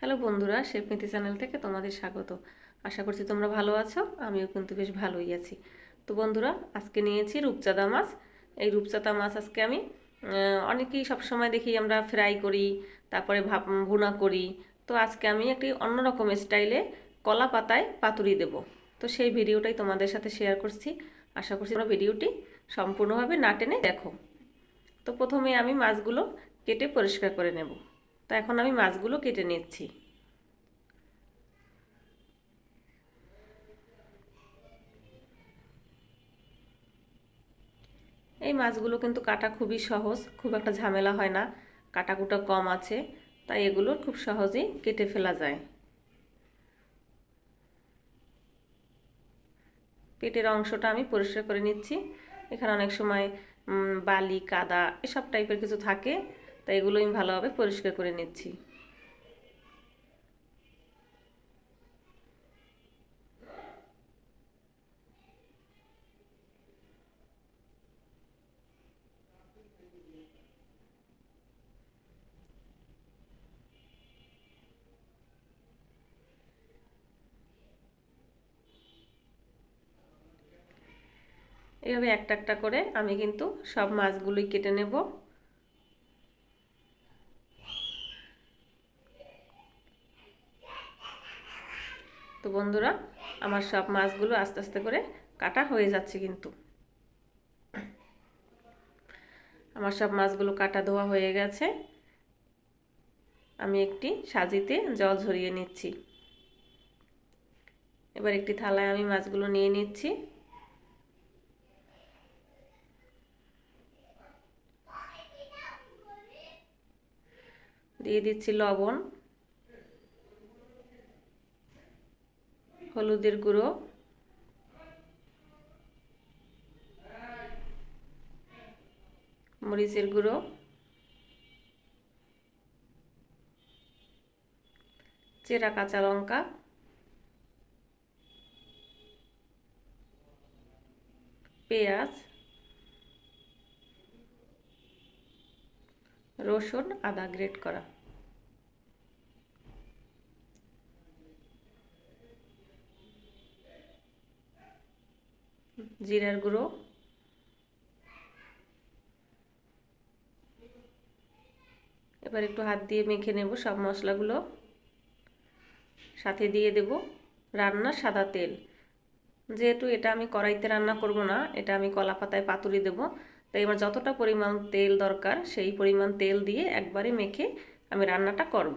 Hello বন্ধুরা, chef Miti channel থেকে তোমাদের স্বাগত। আশা করছি তোমরা ভালো আছো, আমিও কিন্তু বেশ ভালোই আছি। তো বন্ধুরা, আজকে নিয়েছি রূপচাঁদা মাছ। এই রূপচাঁদা মাছ আজকে আমি অনেকেই সবসময় দেখি আমরা ফ্রাই করি, তারপরে ভাপ, ভুনা করি। তো আজকে আমি একটি অন্যরকম স্টাইলে কলা পাতায় পাতুরি দেব। তো সেই ভিডিওটাই তোমাদের সাথে শেয়ার করছি। আশা করছি তোমরা ভিডিওটি সম্পূর্ণভাবে না টেনে দেখো। তো প্রথমে আমি মাছগুলো কেটে পরিষ্কার করে নেব। তো এখন আমি মাছগুলো কেটে নিচ্ছি। এই মাছগুলো কিন্তু কাটা খুবই সহজ, খুব একটা ঝামেলা হয় না। কাটাকুটা কম আছে, তাই এগুলো খুব সহজেই কেটে ফেলা যায়। পেটের অংশটা আমি পরিষ্কার করে নিচ্ছি। এখানে অনেক সময় বালি, কাদা, এসব টাইপের কিছু থাকে। তাই এগুলো আমি ভালোভাবে পরিষ্কার করে নিচ্ছি। এইভাবে একটা একটা করে আমি কিন্তু সব মাছগুলোই কেটে নেব। তো বন্ধুরা, আমার সব মাছগুলো আস্তে আস্তে করে কাটা হয়ে যাচ্ছে কিন্তু। আমার সব মাছগুলো কাটা ধোয়া হয়ে গেছে। আমি একটি সাজিতে জল ঝরিয়ে নিচ্ছি। এবার একটি থালায় আমি মাছগুলো নিয়ে নিচ্ছি। দিয়ে দিচ্ছি লবণ। হলুদের গুঁড়ো। মরিচের গুঁড়ো। চেরা কাঁচা লঙ্কা। পেঁয়াজ। রসুন আদা গ্রেট করা। জিরার গুঁড়ো। এবার একটু হাত দিয়ে মেখে নেব সব মশলাগুলো। সাথে দিয়ে দেব রান্নার সাদা তেল। যেহেতু এটা আমি কড়াইতে রান্না করব না, এটা আমি কলা পাতায় পাতুরি দেব। তাই আমার যতটা পরিমাণ তেল দরকার, সেই পরিমাণ তেল দিয়ে একবারে মেখে আমি রান্নাটা করব।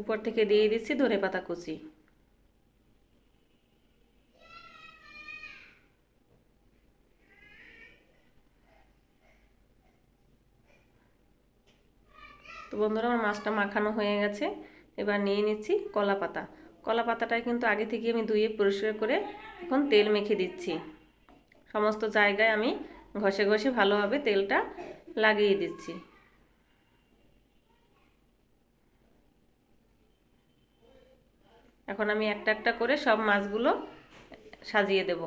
উপর থেকে দিয়ে দিচ্ছি ধনে পাতা কুচি। তো বন্ধুরা, আমার মাছটা মাখানো হয়ে গেছে। এবার নিয়ে নিচ্ছি কলা পাতা। কলা পাতাটায় কিন্তু আগে থেকে আমি ধুয়ে পরিষ্কার করে এখন তেল মেখে দিচ্ছি। সমস্ত জায়গায় আমি ঘষে ঘষে ভালোভাবে তেলটা লাগিয়ে দিচ্ছি। এখন আমি একটা একটা করে সব মাছগুলো সাজিয়ে দেব।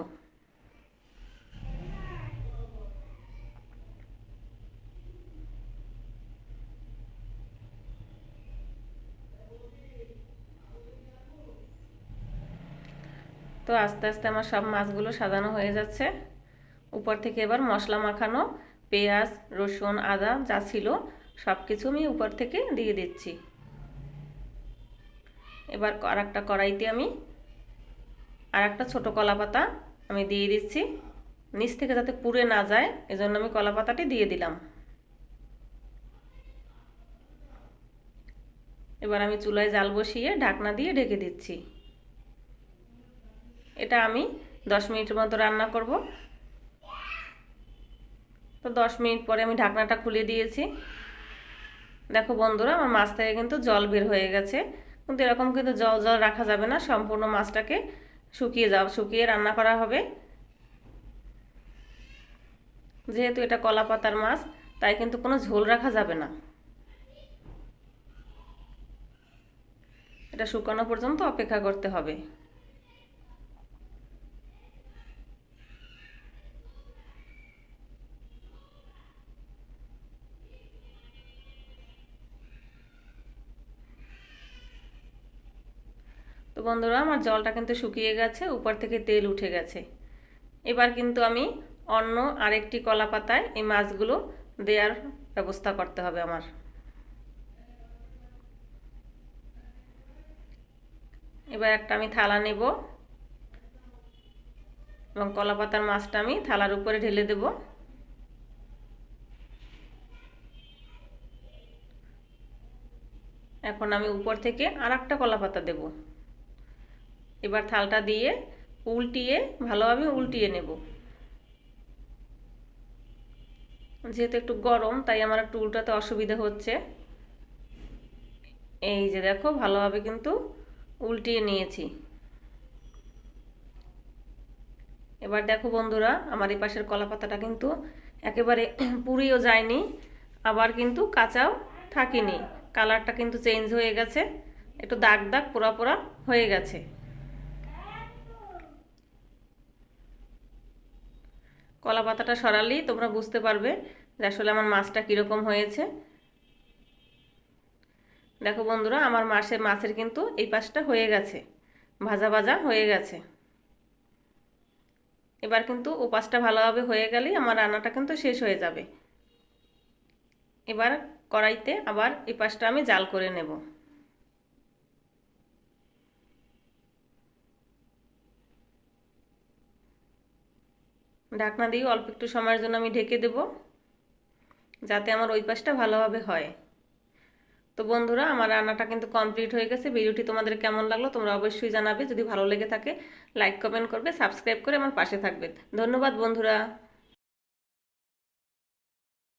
তো আস্তে আস্তে আমার সব মাছগুলো সাজানো হয়ে যাচ্ছে। উপর থেকে এবার মশলা মাখানো, পেঁয়াজ, রসুন, আদা যা ছিল সব কিছু আমি উপর থেকে দিয়ে দিচ্ছি। এবার আর একটা কড়াইতে আমি আর একটা ছোটো কলা পাতা আমি দিয়ে দিচ্ছি। নিচ থেকে যাতে পুড়ে না যায়, এজন্য আমি কলা পাতাটি দিয়ে দিলাম। এবার আমি চুলায় জাল বসিয়ে ঢাকনা দিয়ে ঢেকে দিচ্ছি। এটা আমি দশ মিনিটের মতো রান্না করব। তো দশ মিনিট পরে আমি ঢাকনাটা খুলে দিয়েছি। দেখো বন্ধুরা, আমার মাছ থেকে কিন্তু জল বের হয়ে গেছে। কিন্তু এরকম কিন্তু জল জল রাখা যাবে না। সম্পূর্ণ মাছটাকে শুকিয়ে যাও, শুকিয়ে রান্না করা হবে। যেহেতু এটা কলা পাতার মাছ, তাই কিন্তু কোনো ঝোল রাখা যাবে না। এটা শুকানো পর্যন্ত অপেক্ষা করতে হবে। তো বন্ধুরা, আমার জলটা কিন্তু শুকিয়ে গেছে, উপর থেকে তেল উঠে গেছে। এবার কিন্তু আমি অন্য আরেকটি কলা পাতায় এই মাছগুলো দেওয়ার ব্যবস্থা করতে হবে আমার। এবার একটা আমি থালা নেব এবং কলা পাতার মাছটা আমি থালার উপরে ঢেলে দেব। এখন আমি উপর থেকে আর একটা কলা পাতা দেব। এবার থালটা দিয়ে উল্টিয়ে, ভালোভাবে উল্টিয়ে নেব। যেহেতু একটু গরম, তাই আমার একটু উল্টাতে অসুবিধা হচ্ছে। এই যে দেখো, ভালোভাবে কিন্তু উল্টিয়ে নিয়েছি। এবার দেখো বন্ধুরা, আমার এই পাশের কলা পাতাটা কিন্তু একেবারে পুরিও যায়নি, আবার কিন্তু কাঁচাও থাকেনি। কালারটা কিন্তু চেঞ্জ হয়ে গেছে, একটু দাগ দাগ, পোড়া পোড়া হয়ে গেছে। কলা পাতাটা সরালেই তোমরা বুঝতে পারবে যে আসলে আমার মাছটা কীরকম হয়েছে। দেখো বন্ধুরা, আমার মাছের মাছের কিন্তু এই পাশটা হয়ে গেছে, ভাজা ভাজা হয়ে গেছে। এবার কিন্তু ও পাশটা ভালোভাবে হয়ে গেলেই আমার রান্নাটা কিন্তু শেষ হয়ে যাবে। এবার কড়াইতে আবার এই পাশটা আমি জাল করে নেব। ঢাকনা দিয়ে অল্প একটু সময়ের জন্য আমি ঢেকে দেব, যাতে আমার ওই পাশটা ভালোভাবে হয়। তো বন্ধুরা, আমার রান্নাটা কিন্তু কমপ্লিট হয়ে গেছে। ভিডিওটি তোমাদের কেমন লাগল তোমরা অবশ্যই জানাবে। যদি ভালো লেগে থাকে, লাইক, কমেন্ট করবে, সাবস্ক্রাইব করে আমার পাশে থাকবে। ধন্যবাদ বন্ধুরা।